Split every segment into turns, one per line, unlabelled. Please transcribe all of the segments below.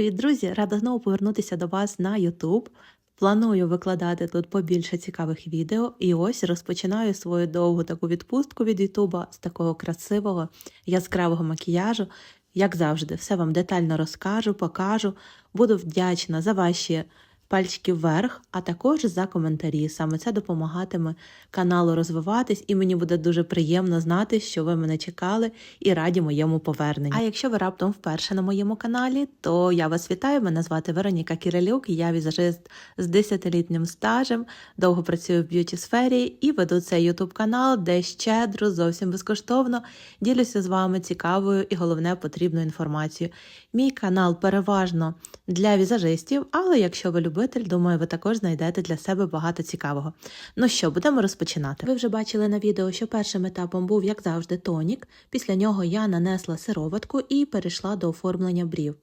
Привіт, друзі! Рада знову повернутися до вас на YouTube. Планую викладати тут побільше цікавих відео, і ось розпочинаю свою довгу таку відпустку від YouTube з такого красивого, яскравого макіяжу. Як завжди, все вам детально розкажу, покажу. Буду вдячна за ваші пальчики вверх, а також за коментарі. Саме це допомагатиме каналу розвиватись, і мені буде дуже приємно знати, що ви мене чекали і раді моєму поверненню. А якщо ви раптом вперше на моєму каналі, то я вас вітаю. Мене звати Вероніка Кирилюк, я візажист з 10-літнім стажем, довго працюю в б'юті сфері і веду цей YouTube канал, де щедро, зовсім безкоштовно ділюся з вами цікавою і головне потрібною інформацією. Мій канал переважно для візажистів, але якщо ви любитель, думаю, ви також знайдете для себе багато цікавого. Ну що, будемо розпочинати. Ви вже бачили на відео, що першим етапом був, як завжди, тонік. Після нього я нанесла сироватку і перейшла до оформлення брів.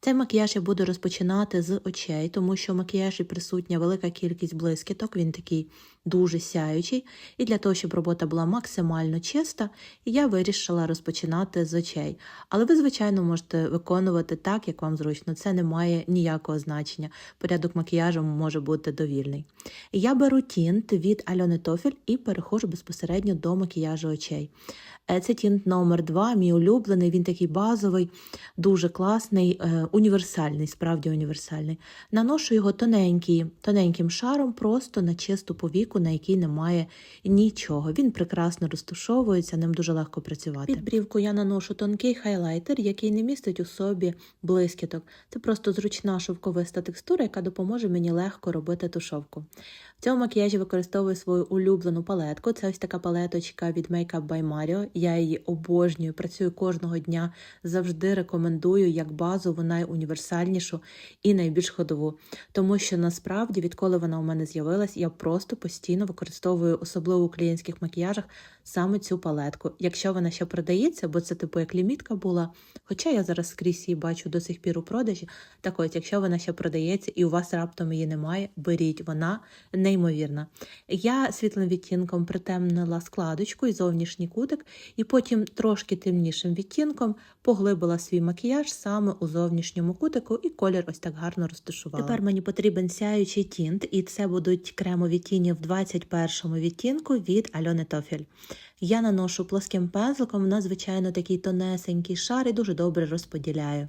Цей макіяж я буду розпочинати з очей, тому що в макіяжі присутня велика кількість блискіток, він такий дуже сяючий. І для того, щоб робота була максимально чиста, я вирішила розпочинати з очей. Але ви, звичайно, можете виконувати так, як вам зручно. Це не має ніякого значення. Порядок макіяжу може бути довільний. Я беру тінт від Альони Тофіль і переходжу безпосередньо до макіяжу очей. Е, Це тінт номер 2 мій улюблений, він такий базовий, дуже класний, е, універсальний, справді універсальний. Наношу його тоненький, тоненьким шаром, просто на чисту повіку, на якій немає нічого. Він прекрасно розташовується, ним дуже легко працювати. Під брівку я наношу тонкий хайлайтер, який не містить у собі блискіток. Це просто зручна шовковиста текстура, яка допоможе мені легко робити тушовку. В цьому макіяжі використовую свою улюблену палетку. Це ось така палеточка від Makeup by Mario. Я її обожнюю, працюю кожного дня, завжди рекомендую як базову, найуніверсальнішу і найбільш ходову. Тому що насправді, відколи вона у мене з'явилась, я просто постійно використовую, особливо у клієнтських макіяжах, саме цю палетку. Якщо вона ще продається, бо це типу як лімітка була. Хоча я зараз скрізь її бачу до сих пір у продажі. Так ось, якщо вона ще продається і у вас раптом її немає, беріть вона неймовірна. Я світлим відтінком притемнила складочку і зовнішній кутик, і потім трошки темнішим відтінком поглибила свій макіяж саме у зовнішньому кутику, і колір ось так гарно розташувала. Тепер мені потрібен сяючий тінт, і це будуть кремові тіні в 21 відтінку від Альони Тофіль. Я наношу плоским пензликом на звичайно такий тонесенький шар і дуже добре розподіляю.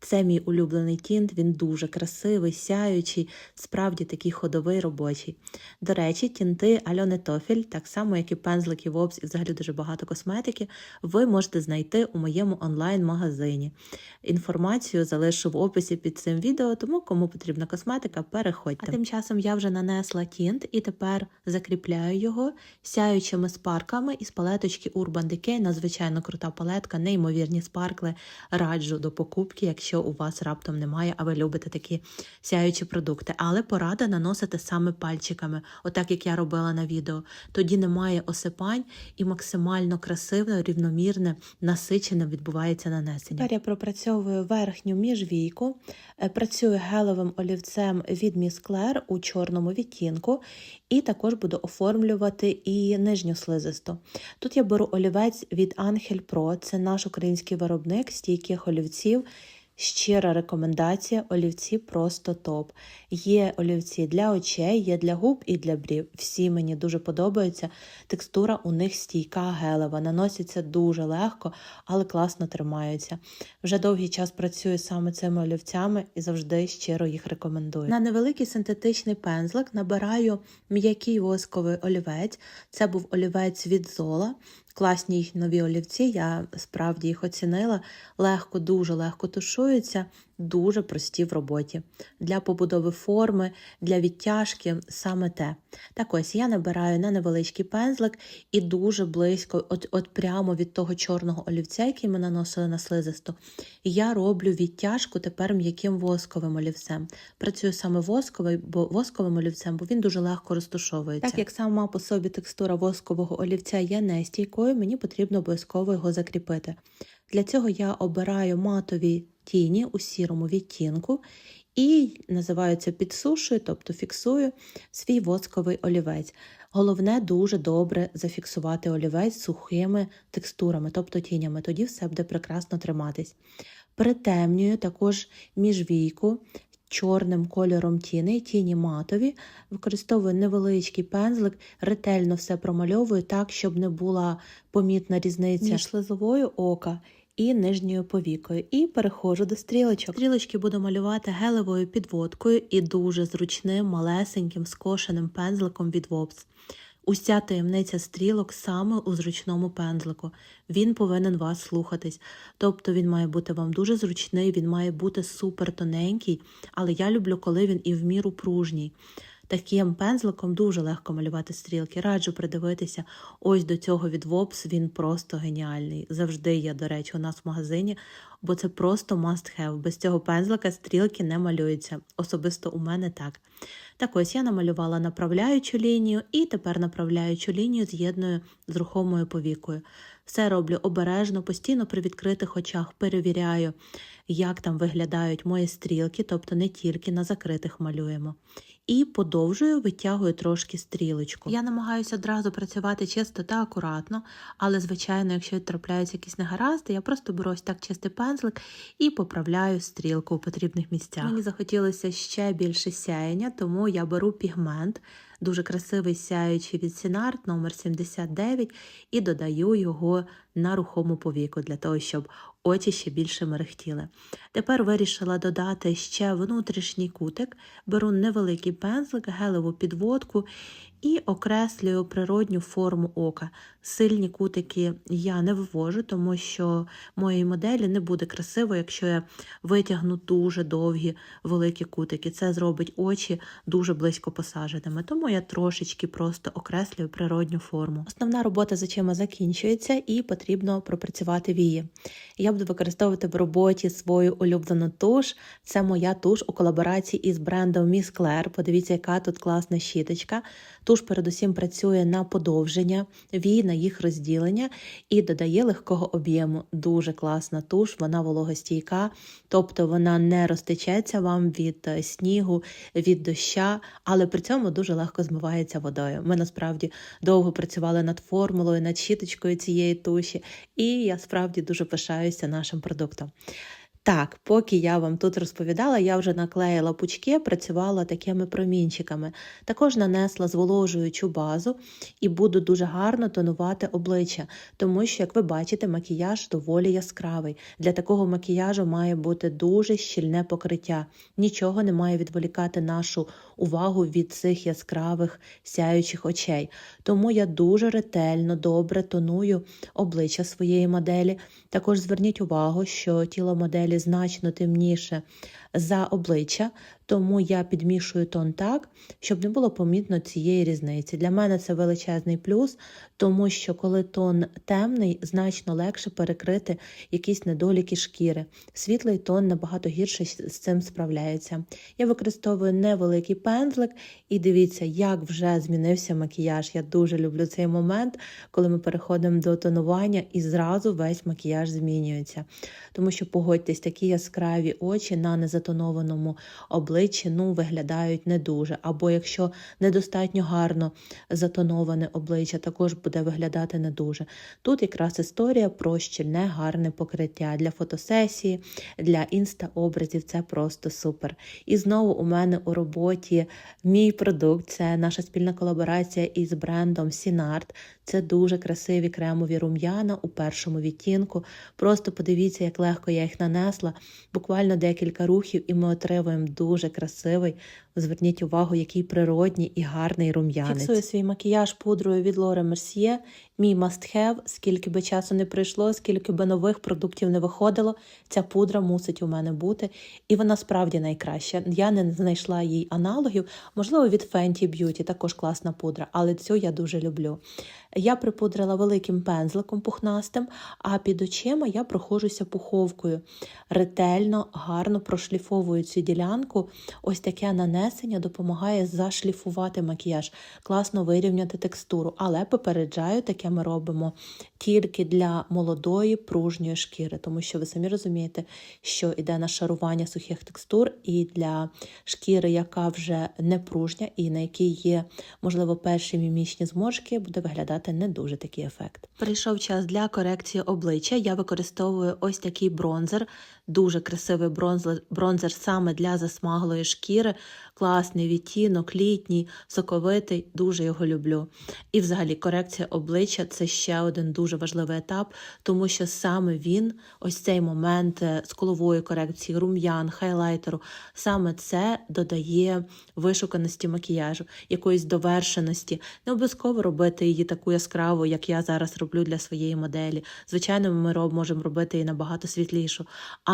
Це мій улюблений тінт, він дуже красивий, сяючий, справді такий ходовий робочий. До речі, тінти Альони Тофіль, так само, як і пензлики Вобс, і взагалі дуже багато косметики, ви можете знайти у моєму онлайн-магазині. Інформацію залишу в описі під цим відео, тому кому потрібна косметика, переходьте. А тим часом я вже нанесла тінт і тепер закріпляю його сяючими спарками із палеточки Urban Decay. Надзвичайно крута палетка, неймовірні спаркли. Раджу до покупки, якщо у вас раптом немає, а ви любите такі сяючі продукти. Але порада наносити саме пальчиками, отак як я робила на відео. Тоді немає осипань і максимально красиве, рівномірне, насичене відбувається нанесення. Тепер я пропрацьовую верхню міжвійку, е, працюю гелевим олівцем від Miss Claire у чорному відтінку, і також буду оформлювати і нижню слизисту. Тут я беру олівець від Angel Pro, це наш український виробник стійких олівців. Щира рекомендація: олівці просто топ. Є олівці для очей, є для губ і для брів. Всі мені дуже подобаються. Текстура у них стійка гелева, наносяться дуже легко, але класно тримаються. Вже довгий час працюю саме цими олівцями і завжди щиро їх рекомендую. На невеликий синтетичний пензлик набираю м'який восковий олівець. Це був олівець від Зола. Класні нові олівці, я справді їх оцінила. Легко, дуже легко тушуються, дуже прості в роботі. Для побудови форми, для відтяжки саме те. Так ось я набираю на невеличкий пензлик і дуже близько, от, от прямо від того чорного олівця, який ми наносили на слизисту, я роблю відтяжку тепер м'яким восковим олівцем. Працюю саме восковий, бо восковим олівцем, бо він дуже легко розтушовується. Так як сама по собі текстура воскового олівця є нестійкою, мені потрібно обов'язково його закріпити. Для цього я обираю матові тіні у сірому відтінку і називаю це підсушую, тобто фіксую свій восковий олівець. Головне дуже добре зафіксувати олівець сухими текстурами, тобто тінями, тоді все буде прекрасно триматись. Притемнюю також міжвійку чорним кольором тіни, тіні матові. Використовую невеличкий пензлик, ретельно все промальовую так, щоб не була помітна різниця між слизовою ока і нижньою повікою. І переходжу до стрілочок. Стрілочки буду малювати гелевою підводкою і дуже зручним, малесеньким, скошеним пензликом від Вопс. Уся таємниця стрілок саме у зручному пензлику. Він повинен вас слухатись. Тобто він має бути вам дуже зручний, він має бути супер тоненький, але я люблю, коли він і в міру пружній. Таким пензликом дуже легко малювати стрілки. Раджу придивитися ось до цього від Вопс, він просто геніальний. Завжди є, до речі, у нас в магазині, бо це просто must have. Без цього пензлика стрілки не малюються. Особисто у мене так. Так ось я намалювала направляючу лінію і тепер направляючу лінію з'єдную з рухомою повікою. Все роблю обережно, постійно при відкритих очах перевіряю, як там виглядають мої стрілки, тобто не тільки на закритих малюємо. І подовжую, витягую трошки стрілочку. Я намагаюся одразу працювати чисто та акуратно, але, звичайно, якщо трапляються якісь негаразди, я просто беру ось так чистий пензлик і поправляю стрілку у потрібних місцях. Мені захотілося ще більше сяєння, тому я беру пігмент, дуже красивий сяючий від Сінарт номер 79 і додаю його на рухому повіку для того, щоб очі ще більше мерехтіли. Тепер вирішила додати ще внутрішній кутик, беру невеликий пензлик, гелеву підводку і окреслюю природню форму ока. Сильні кутики я не вивожу, тому що моїй моделі не буде красиво, якщо я витягну дуже довгі великі кутики. Це зробить очі дуже близько посадженими. Тому я трошечки просто окреслюю природню форму. Основна робота з очима закінчується і потрібно пропрацювати вії. Я буду використовувати в роботі свою улюблену туш. Це моя туш у колаборації із брендом Miss Claire. Подивіться, яка тут класна щіточка. Туш передусім працює на подовження, вій на їх розділення і додає легкого об'єму. Дуже класна туш, вона вологостійка, тобто вона не розтечеться вам від е, снігу, від доща, але при цьому дуже легко змивається водою. Ми насправді довго працювали над формулою, над щіточкою цієї туші, і я справді дуже пишаюся нашим продуктом. Так, поки я вам тут розповідала, я вже наклеїла пучки, працювала такими промінчиками. Також нанесла зволожуючу базу і буду дуже гарно тонувати обличчя, тому що, як ви бачите, макіяж доволі яскравий. Для такого макіяжу має бути дуже щільне покриття. Нічого не має відволікати нашу увагу від цих яскравих сяючих очей. Тому я дуже ретельно, добре тоную обличчя своєї моделі. Також зверніть увагу, що тіло моделі значно темніше за обличчя, тому я підмішую тон так, щоб не було помітно цієї різниці. Для мене це величезний плюс, тому що коли тон темний, значно легше перекрити якісь недоліки шкіри. Світлий тон набагато гірше з цим справляється. Я використовую невеликий пензлик, і дивіться, як вже змінився макіяж. Я дуже люблю цей момент, коли ми переходимо до тонування, і зразу весь макіяж змінюється. Тому що погодьтесь, такі яскраві очі на незатонованому обличчі ну, виглядають не дуже. Або якщо недостатньо гарно затоноване обличчя, також буде виглядати не дуже. Тут якраз історія про щільне гарне покриття для фотосесії, для інста-образів це просто супер. І знову у мене у роботі мій продукт це наша спільна колаборація із брендом Сінарт. Це дуже красиві кремові рум'яна у першому відтінку. Просто подивіться, як легко я їх нанесла. Буквально декілька рухів, і ми отримуємо дуже красивий. Зверніть увагу, який природній і гарний рум'янець. Фіксую свій макіяж пудрою від Laura Mercier. Мій must have, скільки би часу не пройшло, скільки би нових продуктів не виходило, ця пудра мусить у мене бути. І вона справді найкраща. Я не знайшла їй аналогів. Можливо, від Fenty Beauty також класна пудра, але цю я дуже люблю. Я припудрила великим пензликом пухнастим, а під очима я проходжуся пуховкою. Ретельно, гарно прошліфовую цю ділянку. Ось таке нанесення нанесення допомагає зашліфувати макіяж, класно вирівняти текстуру, але попереджаю, таке ми робимо тільки для молодої пружньої шкіри, тому що ви самі розумієте, що йде на шарування сухих текстур, і для шкіри, яка вже не пружня і на якій є, можливо, перші мімічні зморшки, буде виглядати не дуже такий ефект. Прийшов час для корекції обличчя. Я використовую ось такий бронзер, дуже красивий бронзер, бронзер саме для засмаглої шкіри. Класний відтінок, літній, соковитий, дуже його люблю. І взагалі корекція обличчя це ще один дуже важливий етап, тому що саме він, ось цей момент е, скулової корекції, рум'ян, хайлайтеру, саме це додає вишуканості макіяжу, якоїсь довершеності. Не обов'язково робити її таку яскраву, як я зараз роблю для своєї моделі. Звичайно, ми можемо робити її набагато світлішу,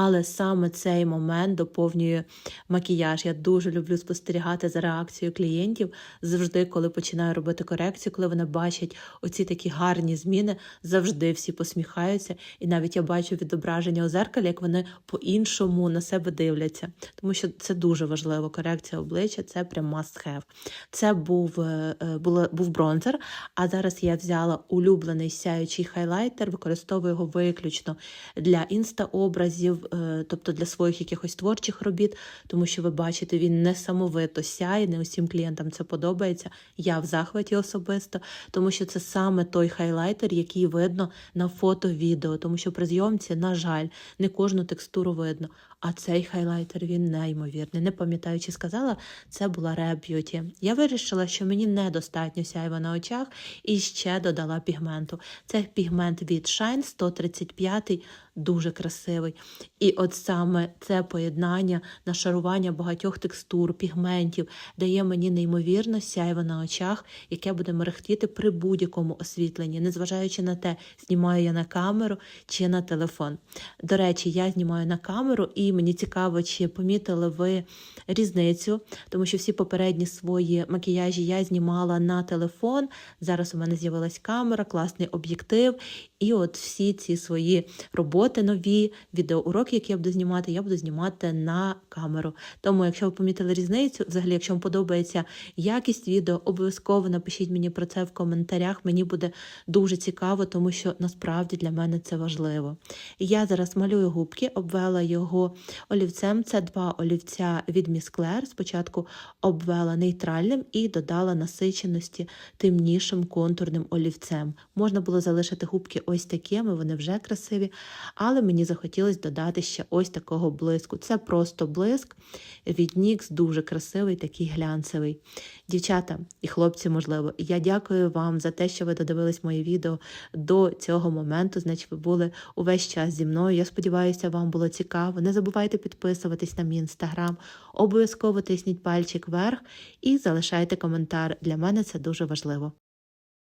але саме цей момент доповнює макіяж. Я дуже люблю спостерігати за реакцією клієнтів завжди, коли починаю робити корекцію, коли вони бачать оці такі гарні зміни, завжди всі посміхаються. І навіть я бачу відображення у зеркалі, як вони по-іншому на себе дивляться. Тому що це дуже важливо. Корекція обличчя це прям must have. Це був, е, е, був бронзер, а зараз я взяла улюблений сяючий хайлайтер, використовую його виключно для інста-образів, тобто для своїх якихось творчих робіт, тому що ви бачите, він несамовито сяє, не усім клієнтам це подобається. Я в захваті особисто, тому що це саме той хайлайтер, який видно на фото-відео, тому що при зйомці, на жаль, не кожну текстуру видно. А цей хайлайтер він неймовірний. Не пам'ятаю, чи сказала, це була Beauty. Я вирішила, що мені недостатньо сяйва на очах і ще додала пігменту. Це пігмент від Shine 135, дуже красивий. І от саме це поєднання, нашарування багатьох текстур, пігментів дає мені неймовірно сяйво на очах, яке буде мерехтіти при будь-якому освітленні, незважаючи на те, знімаю я на камеру чи на телефон. До речі, я знімаю на камеру, і мені цікаво, чи помітили ви різницю, тому що всі попередні свої макіяжі я знімала на телефон. Зараз у мене з'явилась камера, класний об'єктив. І от всі ці свої роботи нові, відеоуроки, які я буду знімати, я буду знімати на камеру. Тому, якщо ви помітили різницю, взагалі, якщо вам подобається якість відео, обов'язково напишіть мені про це в коментарях. Мені буде дуже цікаво, тому що насправді для мене це важливо. Я зараз малюю губки, обвела його олівцем. Це два олівця від Claire. Спочатку обвела нейтральним і додала насиченості темнішим контурним олівцем. Можна було залишити губки ось такими, вони вже красиві, але мені захотілося додати ще ось такого блиску. Це просто блиск від NYX, дуже красивий, такий глянцевий. Дівчата і хлопці, можливо, я дякую вам за те, що ви додивились моє відео до цього моменту. Значить, ви були увесь час зі мною. Я сподіваюся, вам було цікаво. Не забувайте підписуватись на мій інстаграм, обов'язково тисніть пальчик вверх і залишайте коментар. Для мене це дуже важливо.